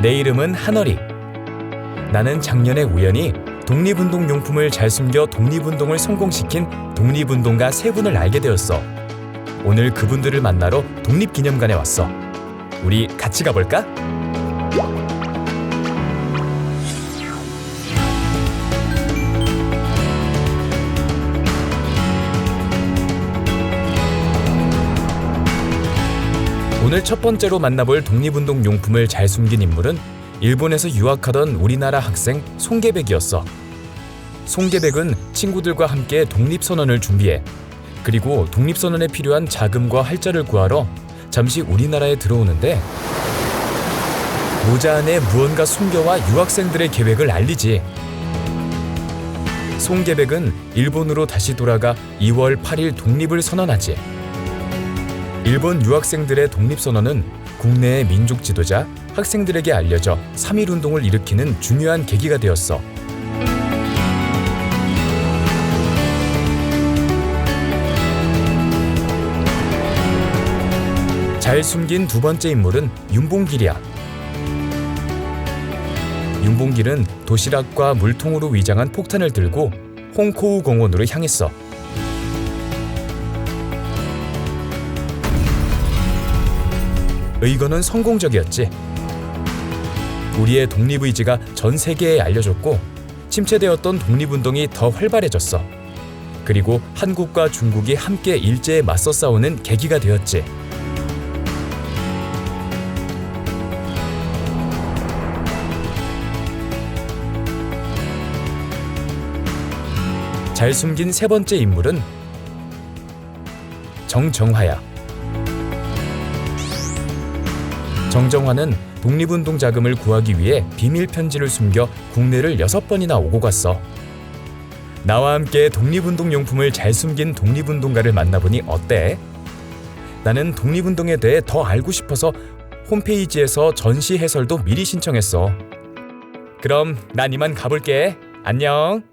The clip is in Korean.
내 이름은 한어리. 나는 작년에 우연히 독립운동 용품을 잘 숨겨 독립운동을 성공시킨 독립운동가 세 분을 알게 되었어. 오늘 그분들을 만나러 독립기념관에 왔어. 우리 같이 가볼까? 오늘 첫 번째로 만나볼 독립운동 용품을 잘 숨긴 인물은 일본에서 유학하던 우리나라 학생 송계백이었어. 송계백은 친구들과 함께 독립선언을 준비해 그리고 독립선언에 필요한 자금과 할자를 구하러 잠시 우리나라에 들어오는데 모자 안에 무언가 숨겨와 유학생들의 계획을 알리지. 송계백은 일본으로 다시 돌아가 2월 8일 독립을 선언하지. 일본 유학생들의 독립선언은 국내의 민족 지도자, 학생들에게 알려져 3.1 운동을 일으키는 중요한 계기가 되었어. 잘 숨긴 두 번째 인물은 윤봉길이야. 윤봉길은 도시락과 물통으로 위장한 폭탄을 들고 홍코우 공원으로 향했어. 의거는 성공적이었지. 우리의 독립의지가 전 세계에 알려졌고 침체되었던 독립운동이 더 활발해졌어. 그리고 한국과 중국이 함께 일제에 맞서 싸우는 계기가 되었지. 잘 숨긴 세 번째 인물은 정정화야. 정정화는 독립운동 자금을 구하기 위해 비밀 편지를 숨겨 국내를 여섯 번이나 오고 갔어. 나와 함께 독립운동 용품을 잘 숨긴 독립운동가를 만나보니 어때? 나는 독립운동에 대해 더 알고 싶어서 홈페이지에서 전시 해설도 미리 신청했어. 그럼 난 이만 가볼게. 안녕.